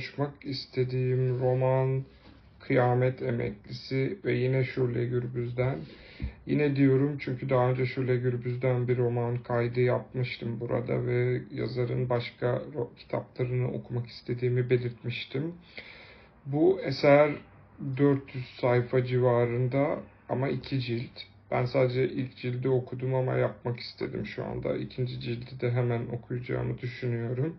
konuşmak istediğim roman Kıyamet Emeklisi ve yine Şule Gürbüz'den. Yine diyorum çünkü daha önce Şule Gürbüz'den bir roman kaydı yapmıştım burada ve yazarın başka kitaplarını okumak istediğimi belirtmiştim. Bu eser 400 sayfa civarında ama iki cilt. Ben sadece ilk cildi okudum ama yapmak istedim şu anda. İkinci cildi de hemen okuyacağımı düşünüyorum.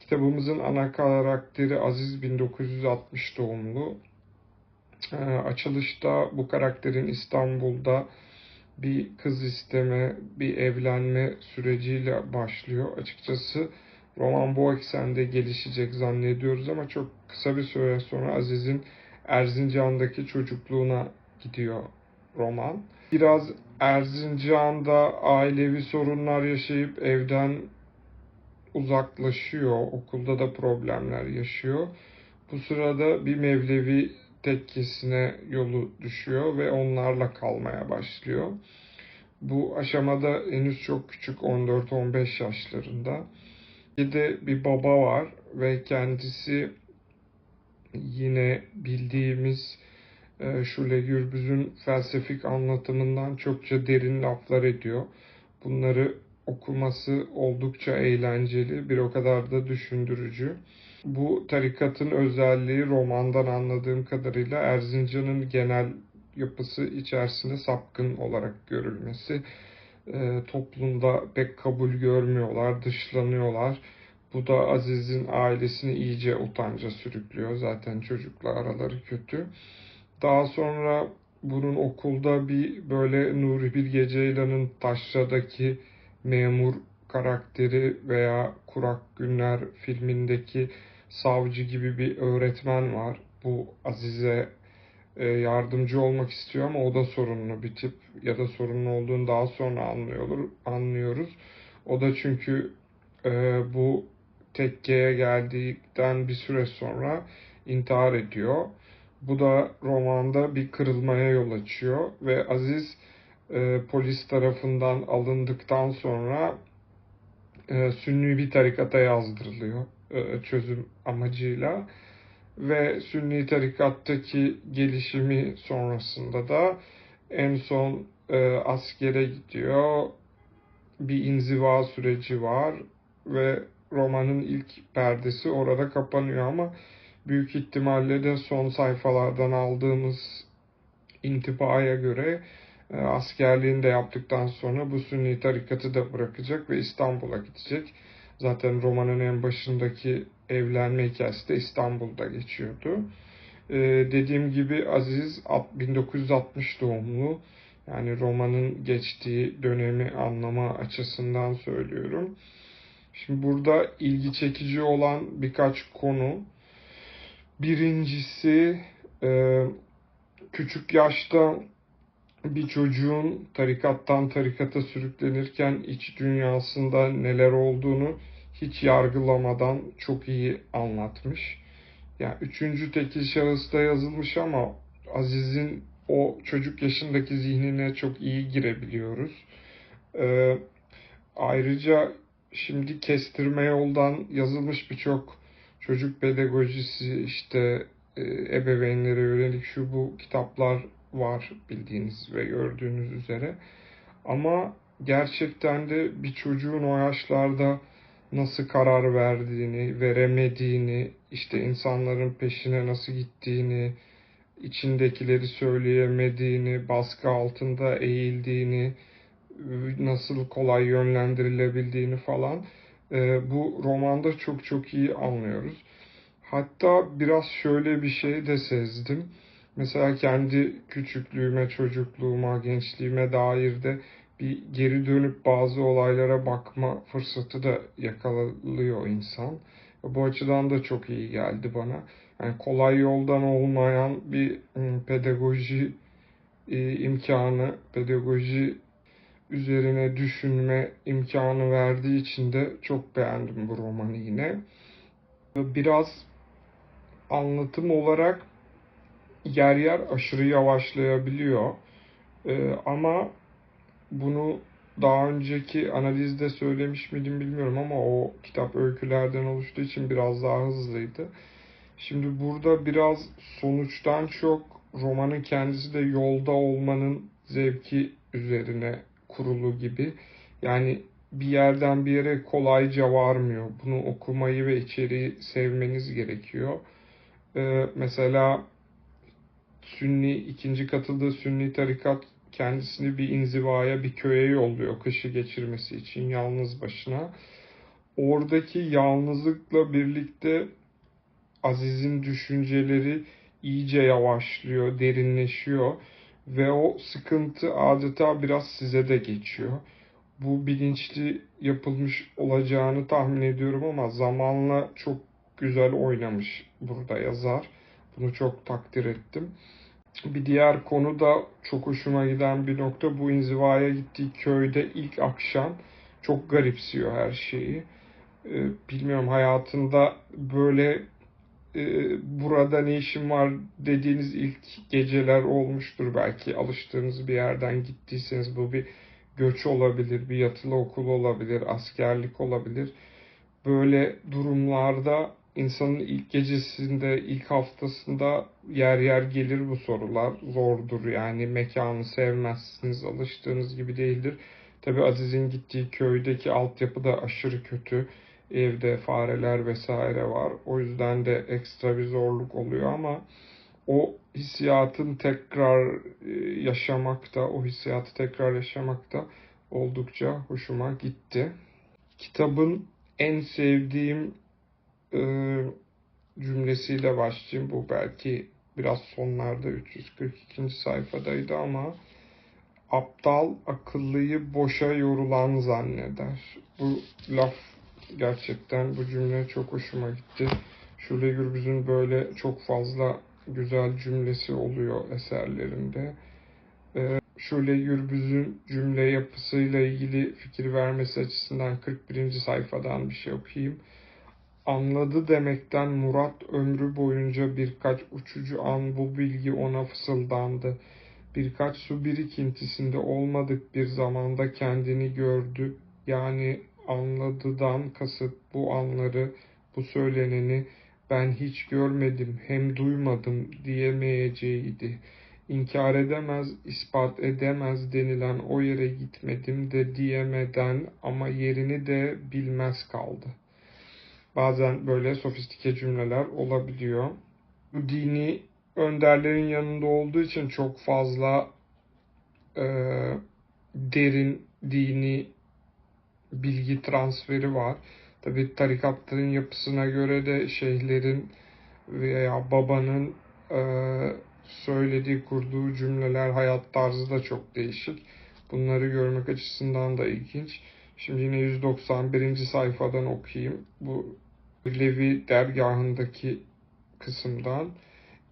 Kitabımızın ana karakteri Aziz 1960 doğumlu. Ee, açılışta bu karakterin İstanbul'da bir kız isteme, bir evlenme süreciyle başlıyor. Açıkçası roman bu eksende gelişecek zannediyoruz ama çok kısa bir süre sonra Aziz'in Erzincan'daki çocukluğuna gidiyor roman. Biraz Erzincan'da ailevi sorunlar yaşayıp evden uzaklaşıyor. Okulda da problemler yaşıyor. Bu sırada bir Mevlevi tekkesine yolu düşüyor ve onlarla kalmaya başlıyor. Bu aşamada henüz çok küçük 14-15 yaşlarında. Bir de bir baba var ve kendisi yine bildiğimiz e, Şule Gürbüz'ün felsefik anlatımından çokça derin laflar ediyor. Bunları okuması oldukça eğlenceli, bir o kadar da düşündürücü. Bu tarikatın özelliği romandan anladığım kadarıyla Erzincan'ın genel yapısı içerisinde sapkın olarak görülmesi. E, toplumda pek kabul görmüyorlar, dışlanıyorlar. Bu da Aziz'in ailesini iyice utanca sürüklüyor. Zaten çocukla araları kötü. Daha sonra bunun okulda bir böyle Nuri Bilge Ceylan'ın Taşra'daki memur karakteri veya Kurak Günler filmindeki savcı gibi bir öğretmen var. Bu Azize e, yardımcı olmak istiyor ama o da sorunlu bir tip ya da sorunlu olduğunu daha sonra anlıyor, anlıyoruz. O da çünkü e, bu tekkeye geldikten bir süre sonra intihar ediyor. Bu da romanda bir kırılmaya yol açıyor ve Aziz e, polis tarafından alındıktan sonra e, Sünni bir tarikata yazdırılıyor e, çözüm amacıyla ve Sünni tarikattaki gelişimi sonrasında da en son e, askere gidiyor. Bir inziva süreci var ve romanın ilk perdesi orada kapanıyor ama büyük ihtimalle de son sayfalardan aldığımız intibaya göre askerliğini de yaptıktan sonra bu sünni tarikatı da bırakacak ve İstanbul'a gidecek. Zaten romanın en başındaki evlenme hikayesi de İstanbul'da geçiyordu. Ee, dediğim gibi Aziz 1960 doğumlu. Yani romanın geçtiği dönemi anlama açısından söylüyorum. Şimdi burada ilgi çekici olan birkaç konu. Birincisi e, küçük yaşta bir çocuğun tarikattan tarikata sürüklenirken iç dünyasında neler olduğunu hiç yargılamadan çok iyi anlatmış. Yani üçüncü tekil şahısta yazılmış ama Aziz'in o çocuk yaşındaki zihnine çok iyi girebiliyoruz. Ee, ayrıca şimdi kestirme yoldan yazılmış birçok çocuk pedagojisi işte e, ebeveynlere yönelik şu bu kitaplar var bildiğiniz ve gördüğünüz üzere. Ama gerçekten de bir çocuğun o yaşlarda nasıl karar verdiğini, veremediğini, işte insanların peşine nasıl gittiğini, içindekileri söyleyemediğini, baskı altında eğildiğini, nasıl kolay yönlendirilebildiğini falan e, bu romanda çok çok iyi anlıyoruz. Hatta biraz şöyle bir şey de sezdim. Mesela kendi küçüklüğüme, çocukluğuma, gençliğime dair de bir geri dönüp bazı olaylara bakma fırsatı da yakalıyor insan. Bu açıdan da çok iyi geldi bana. Yani kolay yoldan olmayan bir ıı, pedagoji e, imkanı, pedagoji üzerine düşünme imkanı verdiği için de çok beğendim bu romanı yine. Biraz anlatım olarak yer yer aşırı yavaşlayabiliyor. Ee, ama bunu daha önceki analizde söylemiş miydim bilmiyorum ama o kitap öykülerden oluştuğu için biraz daha hızlıydı. Şimdi burada biraz sonuçtan çok romanın kendisi de yolda olmanın zevki üzerine kurulu gibi. Yani bir yerden bir yere kolayca varmıyor. Bunu okumayı ve içeriği sevmeniz gerekiyor. Ee, mesela Sünni, ikinci katıldığı Sünni tarikat kendisini bir inzivaya, bir köye yolluyor kışı geçirmesi için yalnız başına. Oradaki yalnızlıkla birlikte Aziz'in düşünceleri iyice yavaşlıyor, derinleşiyor ve o sıkıntı adeta biraz size de geçiyor. Bu bilinçli yapılmış olacağını tahmin ediyorum ama zamanla çok güzel oynamış burada yazar. Bunu çok takdir ettim. Bir diğer konu da çok hoşuma giden bir nokta bu inzivaya gittiği köyde ilk akşam çok garipsiyor her şeyi. Ee, bilmiyorum hayatında böyle e, burada ne işim var dediğiniz ilk geceler olmuştur belki alıştığınız bir yerden gittiyseniz bu bir göç olabilir, bir yatılı okul olabilir, askerlik olabilir. Böyle durumlarda insanın ilk gecesinde, ilk haftasında yer yer gelir bu sorular. Zordur yani mekanı sevmezsiniz, alıştığınız gibi değildir. Tabi Aziz'in gittiği köydeki altyapı da aşırı kötü. Evde fareler vesaire var. O yüzden de ekstra bir zorluk oluyor ama o hissiyatın tekrar e, yaşamakta, o hissiyatı tekrar yaşamakta oldukça hoşuma gitti. Kitabın en sevdiğim cümlesiyle başlayayım. Bu belki biraz sonlarda 342. sayfadaydı ama aptal akıllıyı boşa yorulan zanneder. Bu laf gerçekten bu cümle çok hoşuma gitti. Şule Gürbüz'ün böyle çok fazla güzel cümlesi oluyor eserlerinde. Ee, Şule Gürbüz'ün cümle yapısıyla ilgili fikir vermesi açısından 41. sayfadan bir şey okuyayım. Anladı demekten Murat ömrü boyunca birkaç uçucu an bu bilgi ona fısıldandı. Birkaç su birikintisinde olmadık bir zamanda kendini gördü. Yani anladıdan kasıt bu anları, bu söyleneni ben hiç görmedim hem duymadım diyemeyeceğiydi. İnkar edemez, ispat edemez denilen o yere gitmedim de diyemeden ama yerini de bilmez kaldı. Bazen böyle sofistike cümleler olabiliyor. Bu dini önderlerin yanında olduğu için çok fazla e, derin dini bilgi transferi var. Tabi tarikatların yapısına göre de şeyhlerin veya babanın e, söylediği, kurduğu cümleler, hayat tarzı da çok değişik. Bunları görmek açısından da ilginç. Şimdi yine 191. sayfadan okuyayım. Bu Levi dergahındaki kısımdan.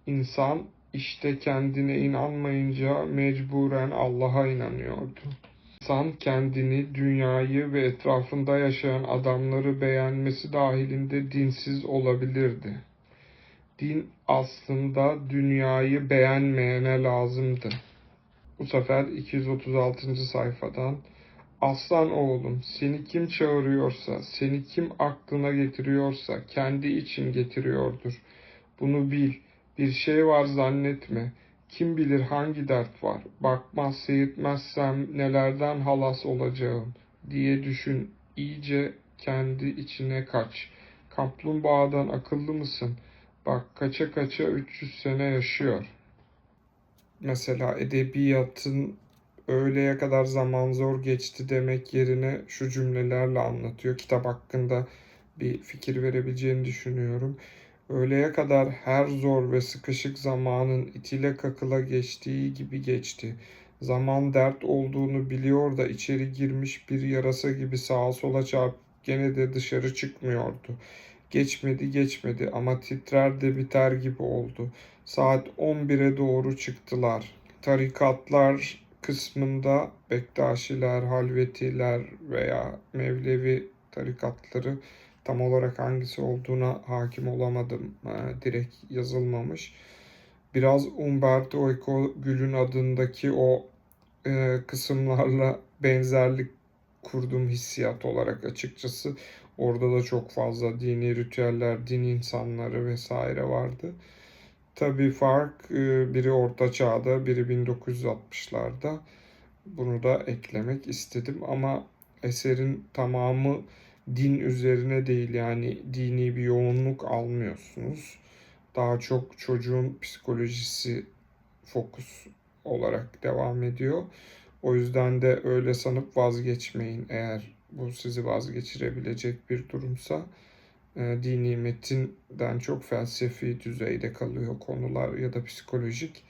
İnsan işte kendine inanmayınca mecburen Allah'a inanıyordu. İnsan kendini, dünyayı ve etrafında yaşayan adamları beğenmesi dahilinde dinsiz olabilirdi. Din aslında dünyayı beğenmeyene lazımdı. Bu sefer 236. sayfadan Aslan oğlum, seni kim çağırıyorsa, seni kim aklına getiriyorsa kendi için getiriyordur. Bunu bil, bir şey var zannetme. Kim bilir hangi dert var, bakmaz seyitmezsem nelerden halas olacağım diye düşün. İyice kendi içine kaç. Kaplumbağadan akıllı mısın? Bak kaça kaça 300 sene yaşıyor. Mesela edebiyatın öğleye kadar zaman zor geçti demek yerine şu cümlelerle anlatıyor. Kitap hakkında bir fikir verebileceğini düşünüyorum. Öğleye kadar her zor ve sıkışık zamanın itile kakıla geçtiği gibi geçti. Zaman dert olduğunu biliyor da içeri girmiş bir yarasa gibi sağa sola çarp gene de dışarı çıkmıyordu. Geçmedi geçmedi ama titrer de biter gibi oldu. Saat 11'e doğru çıktılar. Tarikatlar kısmında Bektaşiler, Halvetiler veya Mevlevi tarikatları tam olarak hangisi olduğuna hakim olamadım. E, direkt yazılmamış. Biraz Umberto Eco Gül'ün adındaki o e, kısımlarla benzerlik kurduğum hissiyat olarak açıkçası. Orada da çok fazla dini ritüeller, din insanları vesaire vardı. Tabii fark e, biri Orta Çağ'da, biri 1960'larda. Bunu da eklemek istedim ama eserin tamamı din üzerine değil yani dini bir yoğunluk almıyorsunuz. Daha çok çocuğun psikolojisi fokus olarak devam ediyor. O yüzden de öyle sanıp vazgeçmeyin eğer bu sizi vazgeçirebilecek bir durumsa. E, dini metinden çok felsefi düzeyde kalıyor konular ya da psikolojik.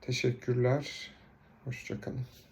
Teşekkürler. Hoşçakalın.